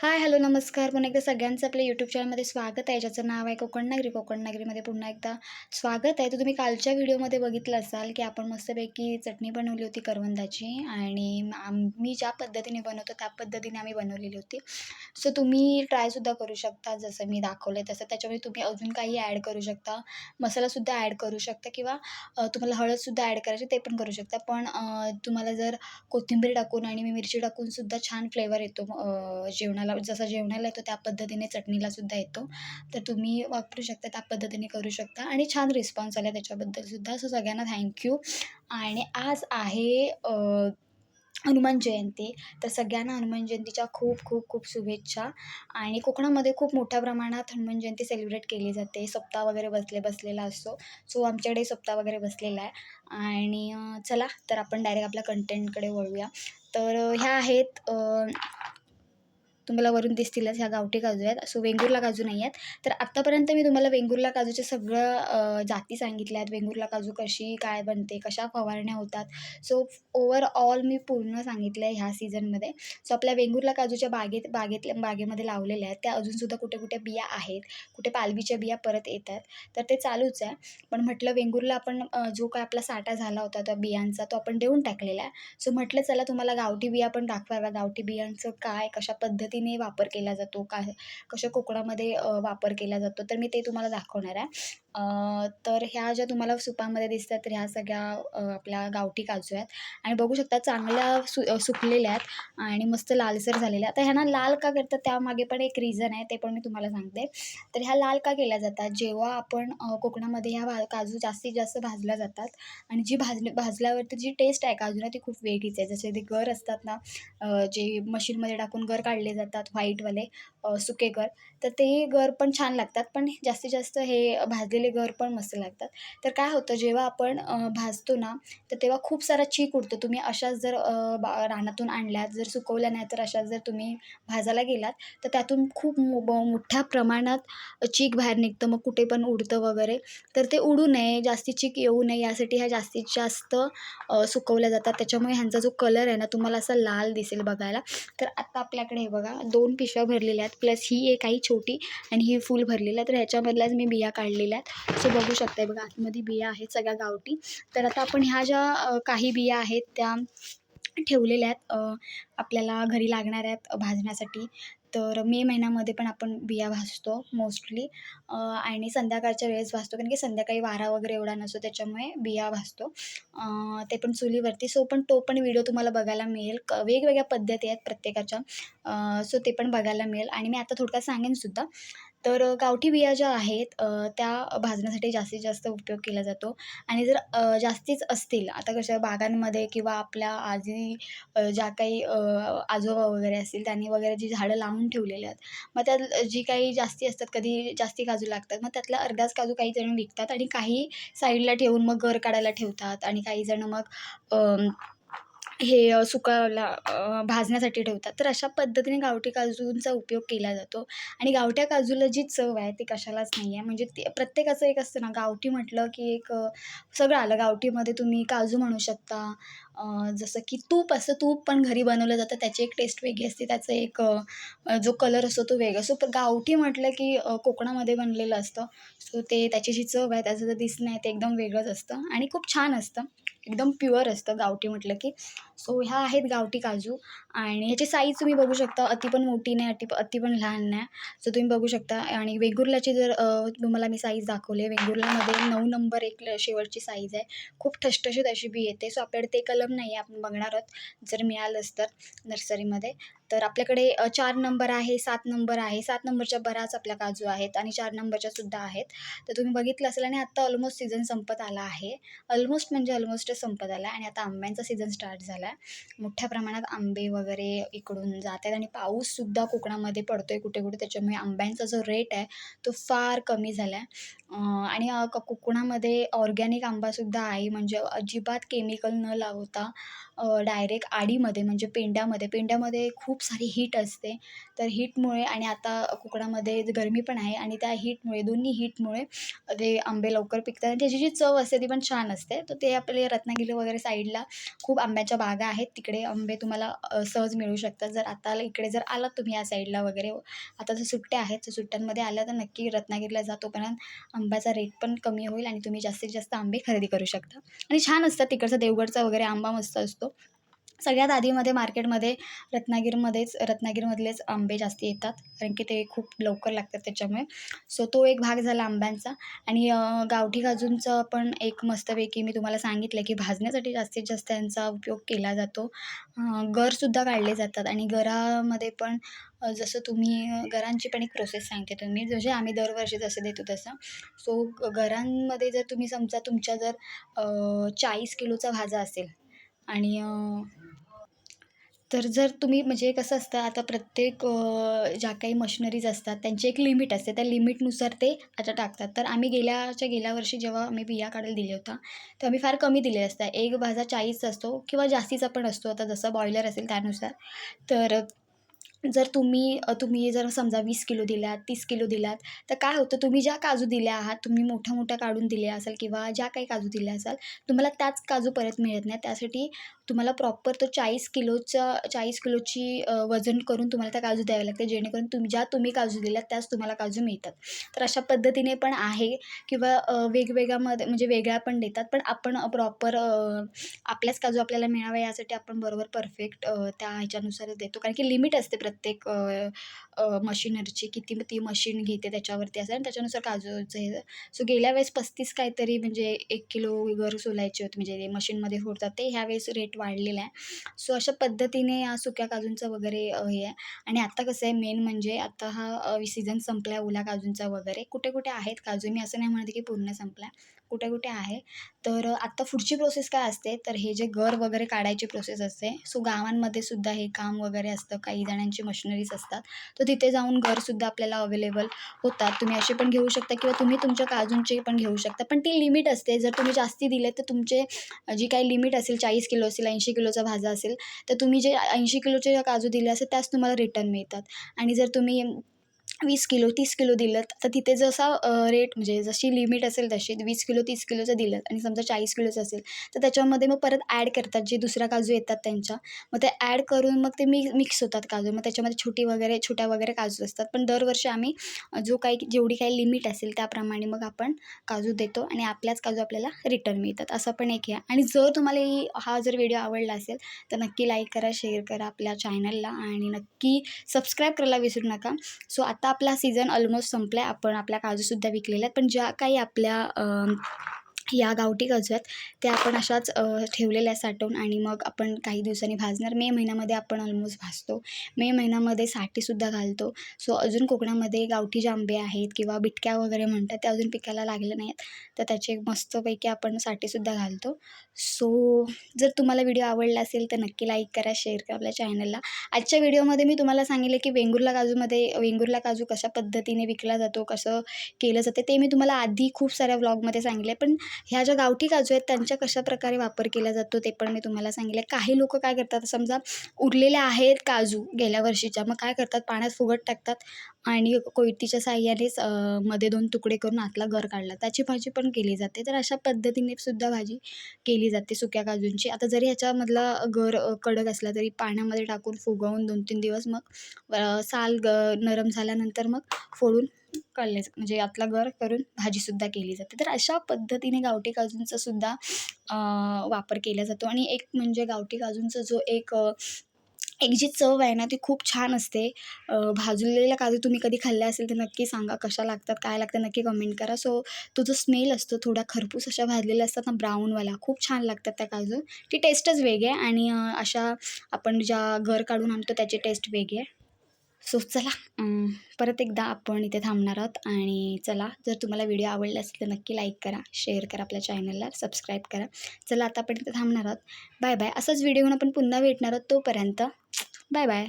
Hi hello नमस्कार. पुन्हा एकदा सगळ्यांचं आपल्या यूट्यूब चॅनलमध्ये स्वागत आहे. ज्याचं नाव आहे कोकण नागरी. कोकण नागरीमध्ये पुन्हा एकदा स्वागत आहे. तर तुम्ही कालच्या व्हिडिओमध्ये बघितलं असाल की आपण मस्तपैकी चटणी बनवली होती करवंदाची आणि आम्ही ज्या पद्धतीने बनवतो त्या पद्धतीने आम्ही बनवलेली होती. सो तुम्ही ट्रायसुद्धा करू शकता. जसं मी दाखवलं आहे तसं. त्याच्यामध्ये तुम्ही अजून काही ॲड करू शकता. मसालासुद्धा ॲड करू शकता किंवा तुम्हाला हळदसुद्धा ॲड करायची ते पण करू शकता. पण तुम्हाला जर कोथिंबीर टाकून आणि मी मिरची टाकूनसुद्धा छान फ्लेवर येतो जेवणाला. जेवणाला जसा जेवणाला येतो त्या पद्धतीने चटणीलासुद्धा येतो. तर तुम्ही वापरू शकता त्या पद्धतीने करू शकता. आणि छान रिस्पॉन्स आला त्याच्याबद्दलसुद्धा सो सगळ्यांना थँक्यू आणि आज आहे हनुमान जयंती. तर सगळ्यांना हनुमान जयंतीच्या खूप खूप खूप शुभेच्छा. आणि कोकणामध्ये खूप मोठ्या प्रमाणात हनुमान जयंती सेलिब्रेट केली जाते. सप्ताह वगैरे बसले बसलेला असतो. सो आमच्याकडे सप्ताह वगैरे बसलेला आहे. आणि चला तर आपण डायरेक्ट आपल्या कंटेंटकडे वळूया. तर ह्या आहेत तुम्हाला वरून दिसतीलच ह्या गावठी काजू आहेत. सो वेंगुर्ला काजू नाही आहेत. तर आत्तापर्यंत मी तुम्हाला वेंगुर्ला काजूच्या सगळं जाती सांगितल्या आहेत. वेंगुर्ला काजू कशी काय बनते कशा फवारण्या होतात. सो ओवरऑल मी पूर्ण सांगितलं आहे ह्या सीझनमध्ये सो आपल्या वेंगुर्ला काजूच्या बागेत बागेतल्या बागेमध्ये लावलेल्या आहेत. त्या अजूनसुद्धा कुठे कुठे बिया आहेत. कुठे पालवीच्या बिया परत येत आहेत तर ते चालूच आहे. पण म्हटलं वेंगुर्ला आपण जो काय आपला साठा झाला होता त्या बियांचा तो आपण देऊन टाकलेला आहे. सो म्हटलं चला तुम्हाला गावठी बिया पण दाखवाव्या. गावठी बियांचं काय कशा पद्धती पद्धतीने वापर केला जातो का कशा कोकणामध्ये वापर केला जातो तर मी ते तुम्हाला दाखवणार आहे. तर ह्या ज्या तुम्हाला सुपामध्ये दिसतात तर ह्या सगळ्या आपल्या गावठी काजू आहेत. आणि बघू शकता चांगल्या सु सुकलेल्या आहेत आणि मस्त लालसर झालेल्या आता ह्यांना लाल का करतात त्यामागे पण एक रिझन आहे ते पण मी तुम्हाला सांगते. तर ह्या लाल का केल्या जातात? जेव्हा आपण कोकणामध्ये ह्या भा काजू जास्तीत जास्त भाजल्या जातात आणि जी भाजली भाजल्यावरती जी टेस्ट आहे काजूला ती खूप वेगळीच आहे. जसे ते गर असतात ना जे मशीनमध्ये टाकून गर काढले जातात व्हाईटवाले सुके गर तर ते गर पण छान लागतात. पण जास्तीत जास्त हे भाजलेले गर पण मस्त लागतात. तर काय होतं जेव्हा आपण भाजतो ना तर तेव्हा खूप सारा चीक उडतो. तुम्ही अशाच जर बा रानातून आणल्यात जर सुकवल्या नाही तर अशाच जर तुम्ही भाजायला गेलात तर त्यातून खूप मो मोठ्या प्रमाणात चीक बाहेर निघतं. मग कुठे पण उडतं वगैरे. तर ते उडू नये जास्ती चीक येऊ नये. यासाठी ह्या जास्तीत जास्त सुकवल्या जातात. त्याच्यामुळे ह्यांचा जो कलर आहे ना तुम्हाला असा लाल दिसेल बघायला. तर आत्ता आपल्याकडे हे बघा दोन पिशव्या भरलेल्या आहेत. प्लस ही एक आई छोटी आणि ही फुल भरलेलं आहे. तर ह्याच्यामधल्याच मी बिया काढलेल्या आहेत. सो बघू शकताय बघा आतमध्ये बिया आहेत सगळ्या गावठी. तर आता आपण ह्या ज्या काही बिया आहेत त्या ठेवलेल्या आहेत. आपल्याला घरी लागणाऱ्या आहेत भाजण्यासाठी. तर मे महिन्यामध्ये पण आपण बिया भाजतो मोस्टली आणि संध्याकाळच्या वेळेस भाजतो कारण की संध्याकाळी वारा वगैरे एवढा नसतो त्याच्यामुळे बिया भाजतो. ते पण चुलीवरती. सो पण तो पण व्हिडिओ तुम्हाला बघायला मिळेल. क वेगवेगळ्या पद्धती आहेत प्रत्येकाच्या. सो ते पण बघायला मिळेल. आणि मी आता थोडक्यात सांगेनसुद्धा तर गावठी बिया ज्या आहेत त्या भाजण्यासाठी जास्तीत जास्त उपयोग केला जातो. आणि जर जास्तीच असतील आता कशा बागांमध्ये किंवा आपल्या आजी ज्या काही आजोबा वगैरे असतील त्यांनी वगैरे जी झाडं लावून ठेवलेली आहेत मग त्यात जी काही जास्ती असतात कधी जास्ती काजू लागतात मग त्यातला अर्धाच काजू काही जण विकतात आणि काही साईडला ठेवून मग गर काढायला ठेवतात. आणि काही जण मग हे सुकायला भाजण्यासाठी ठेवतात. तर अशा पद्धतीने गावठी काजूंचा उपयोग केला जातो. आणि गावठ्या काजूला जी चव आहे ती कशालाच नाही आहे म्हणजे ते प्रत्येकाचं एक असतं ना गावठी म्हटलं की एक सगळं आलं. गावठीमध्ये तुम्ही काजू म्हणू शकता जसं की तूप असतं तूप पण घरी बनवलं जातं. त्याची एक टेस्ट वेगळी असते. त्याचं एक जो कलर असतो तो वेगळा सो गावठी म्हटलं की कोकणामध्ये बनलेलं असतं. सो ते त्याची जी चव आहे त्याचं जे दिसणं आहे ते एकदम वेगळंच असतं. आणि खूप छान असतं. एकदम प्युअर असतं गावठी म्हटलं की. सो ह्या आहेत गावठी काजू. आणि ह्याची साईज तुम्ही बघू शकता. अति पण मोठी नाही अति अति पण लहान नाही. सो तुम्ही बघू शकता. आणि वेंगुर्ल्याची जर तुम्हाला मी साईज दाखवली आहे. वेंगुर्ल्यामध्ये नऊ नंबर एक शेवटची साईज आहे. खूप ठसठशीत अशी बी येते. सो आपल्याकडे ते कलम नाही आपण बघणार आहोत. जर मिळालंच तर नर्सरीमध्ये तर आपल्याकडे चार नंबर आहे सात नंबर आहे. सात नंबरच्या बऱ्याच आपल्या काजू आहेत आणि चार नंबरच्या सुद्धा आहेत. तर तुम्ही बघितलं असेल आणि आत्ता ऑलमोस्ट सीझन संपत आला आहे. ऑलमोस्ट म्हणजे ऑलमोस्ट संपत आला आहे आणि आता आंब्यांचा सीझन स्टार्ट झाला आहे मोठ्या प्रमाणात आंबे वगैरे इकडून जात आहेत आणि पाऊससुद्धा कोकणामध्ये पडतो आहे कुठे कुठे. त्याच्यामुळे आंब्यांचा जो रेट आहे तो फार कमी झाला आहे आणि क कोकणामध्ये ऑर्गॅनिक आंबासुद्धा आहे. म्हणजे अजिबात केमिकल न लावता डायरेक्ट आडीमध्ये म्हणजे पेंड्यामध्ये. पेंड्यामध्ये खूप सारी हीट असते. तर हीटमुळे आणि आता कोकणामध्ये गरमी पण आहे आणि त्या हीटमुळे दोन्ही हीटमुळे ते आंबे लवकर पिकतात. आणि त्याची जी चव असते ती पण छान असते. तर ते आपले रत्नागिरी वगैरे साईडला खूप आंब्याच्या बागा आहेत. तिकडे आंबे तुम्हाला सहज मिळू शकतात. जर आता इकडे जर आलात तुम्ही या साईडला वगैरे आता जर सुट्ट्या आहेत तर सुट्ट्यांमध्ये आल्या तर नक्की रत्नागिरीला जा. तोपर्यंत आंब्याचा रेट पण कमी होईल आणि तुम्ही जास्तीत जास्त आंबे खरेदी करू शकता. आणि छान असतात तिकडचा देवगडचा वगैरे आंबा मस्त असतो. सगळ्यात आधीमध्ये मार्केटमध्ये रत्नागिरीमध्येच रत्नागिरीमधलेच आंबे जास्त येतात कारण की ते खूप लवकर लागतात त्याच्यामुळे. सो तो एक भाग झाला आंब्यांचा. आणि गावठी काजूंचं पण एक मस्तपैकी मी तुम्हाला सांगितलं की भाजण्यासाठी जास्तीत जास्त यांचा उपयोग केला जातो. घरसुद्धा गरसुद्धा काढले जातात आणि गरामध्ये पण जसं तुम्ही घरांची पण एक प्रोसेस सांगते तुम्ही. जसे आम्ही दरवर्षी जसं देतो तसं. सो घरांमध्ये जर तुम्ही समजा तुमच्या जर चाळीस किलोचा भाजा असेल आणि तर जर तुम्ही म्हणजे कसं असतं आता प्रत्येक ज्या काही मशिनरीज असतात त्यांची एक लिमिट असते. त्या लिमिटनुसार ते आता टाकतात. तर आम्ही गेल्याच्या गेल्या वर्षी जेव्हा आम्ही बिया काढायला दिले होता तर आम्ही फार कमी दिले असतात. एक भाजा चाळीसचा असतो किंवा जास्तीचा पण असतो. आता जसं बॉयलर असेल त्यानुसार. तर जर तुम्ही तुम्ही जर समजा वीस किलो दिलात तीस किलो दिलात तर काय होतं? तुम्ही ज्या काजू दिल्या आहात तुम्ही मोठ्या मोठ्या काढून दिल्या असाल किंवा ज्या काही काजू दिल्या असाल तुम्हाला त्याच काजू परत मिळत नाही त्यासाठी तुम्हाला प्रॉपर तो चाळीस किलोचा चाळीस किलोची वजन करून तुम्हाला त्या काजू द्यावे लागते जेणेकरून तुम्ही ज्या तुम्ही काजू दिल्या त्याच तुम्हाला काजू मिळतात. तर अशा पद्धतीने पण आहे किंवा वेगवेगळ्यामध्ये म्हणजे वेगळ्या पण देतात. पण आपण प्रॉपर आपल्याच काजू आपल्याला मिळावा यासाठी आपण बरोबर परफेक्ट त्या ह्याच्यानुसारच देतो. कारण की लिमिट असते प्रत्येक मशीनरीची किती ती मशीन घेते त्याच्यावरती असं. आणि त्याच्यानुसार काजूचं हे सो गेल्या वेळेस पस्तीस काहीतरी म्हणजे एक किलो घर सोलायचे होते. म्हणजे मशीनमध्ये फोडतात. ते ह्यावेळेस रेट वाढलेला आहे. सो अशा पद्धतीने या सुक्या काजूंचं वगैरे हे आहे. आणि आता कसं आहे मेन म्हणजे आता हा सीझन संपला आहे ओल्या काजूंचा वगैरे. कुठे कुठे आहेत काजू? मी असं नाही म्हणते की पूर्ण संपला कुठे कुठे आहे? तर आत्ता पुढची प्रोसेस काय असते? तर हे जे घर वगैरे काढायची प्रोसेस असते. सो गावांमध्ये सुद्धा हे काम वगैरे असतं. काही जणांची मशिनरीज असतात. तर तिथे जाऊन घरसुद्धा आपल्याला अवेलेबल होतात. तुम्ही असे पण घेऊ शकता किंवा तुम्ही तुमच्या काजूंचे पण घेऊ शकता. पण ती लिमिट असते. जर तुम्ही जास्ती दिले तर तुमचे जी काही लिमिट असेल चाळीस किलो असेल ऐंशी किलोचा भाजा असेल तर तुम्ही जे ऐंशी किलोचे ज्या काजू दिले असेल त्याच तुम्हाला रिटर्न मिळतात. आणि जर तुम्ही वीस किलो तीस किलो दिलं तर तिथे जसा रेट म्हणजे जशी लिमिट असेल तशी वीस किलो तीस किलोचं दिलं आणि समजा चाळीस किलोचं असेल तर त्याच्यामध्ये मग परत ॲड करतात जे दुसऱ्या काजू येतात त्यांच्या. मग ते ॲड करून मग ते मी मिक्स होतात काजू. मग त्याच्यामध्ये छोटी वगैरे छोट्या वगैरे काजू असतात. पण दरवर्षी आम्ही जो काही जेवढी काही लिमिट असेल त्याप्रमाणे मग आपण काजू देतो आणि आपल्याच काजू आपल्याला रिटर्न मिळतात. असं पण एक आहे आणि जर तुम्हाला ही हा जर व्हिडिओ आवडला असेल तर नक्की लाईक करा शेअर करा आपल्या चॅनलला आणि नक्की सबस्क्राईब करायला विसरू नका. सो आता आपला सीझन ऑलमोस्ट संपला आहे आपण आपल्या काजूसुद्धा विकलेल्या आहेत. पण ज्या काही आपल्या या गावठी काजू त्या आपण अशाच ठेवलेल्या साठवून आणि मग आपण काही दिवसांनी भाजणार. मे महिन्यामध्ये आपण ऑलमोस्ट भाजतो. मे महिन्यामध्ये साठीसुद्धा घालतो. सो अजून कोकणामध्ये गावठी जांबे आहेत किंवा बिटक्या वगैरे म्हणतात ते अजून पिकायला लागले नाहीत. तर त्याचे मस्तपैकी आपण साठीसुद्धा घालतो. सो जर तुम्हाला व्हिडिओ आवडला असेल तर नक्की लाईक करा शेअर करा आपल्या चॅनलला आजच्या व्हिडिओमध्ये मी तुम्हाला सांगितलं की वेंगुर्ला काजूमध्ये वेंगुर्ला काजू कशा पद्धतीने विकला जातो कसं केलं जाते ते मी तुम्हाला आधी खूप साऱ्या व्लॉगमध्ये सांगितले. पण ह्या ज्या गावठी काजू आहेत त्यांच्या कशा प्रकारे वापर केला जातो ते पण मी तुम्हाला सांगितलं काही लोक काय करतात समजा उरलेल्या आहेत काजू गेल्या वर्षीच्या मग काय करतात पाण्यात फुगट टाकतात आणि कोयतीच्या साह्यानेच मध्ये दोन तुकडे करून आतला गर काढला त्याची भाजी पण केली जाते. तर अशा पद्धतीने सुद्धा भाजी केली जाते सुक्या काजूंची. आता जरी ह्याच्यामधला गर कडक असला तरी पाण्यामध्ये टाकून फुगवून दोन तीन दिवस मग साल ग नरम झाल्यानंतर मग फोडून कळले म्हणजे आतला गर करून भाजीसुद्धा केली जाते. तर अशा पद्धतीने गावठी काजूंचा सुद्धा वापर केला जातो. आणि एक म्हणजे गावठी काजूंचा जो एक एक जी चव आहे ना ती खूप छान असते. भाजलेल्या काजू तुम्ही कधी खाल्ल्या असेल तर नक्की सांगा कशा लागतात काय लागतं नक्की कमेंट करा. सो तो जो स्मेल असतो थोडा खरपूस अशा भाजलेल्या असतात ना ब्राऊनवाला खूप छान लागतात त्या काजू. ती टेस्टच वेगळी आहे आणि अशा आपण ज्या घर काढून आणतो त्याची टेस्ट वेगळी आहे. सो चला परत एकदा आपण इथे थांबणार आहोत आणि चला जर तुम्हाला व्हिडिओ आवडला असेल तर नक्की लाईक करा शेअर करा आपल्या चॅनलला सबस्क्राईब करा. चला आता आपण इथे थांबणार आहोत. बाय बाय असाच व्हिडिओ घेऊन आपण पुन्हा भेटणार आहोत तोपर्यंत. Bye bye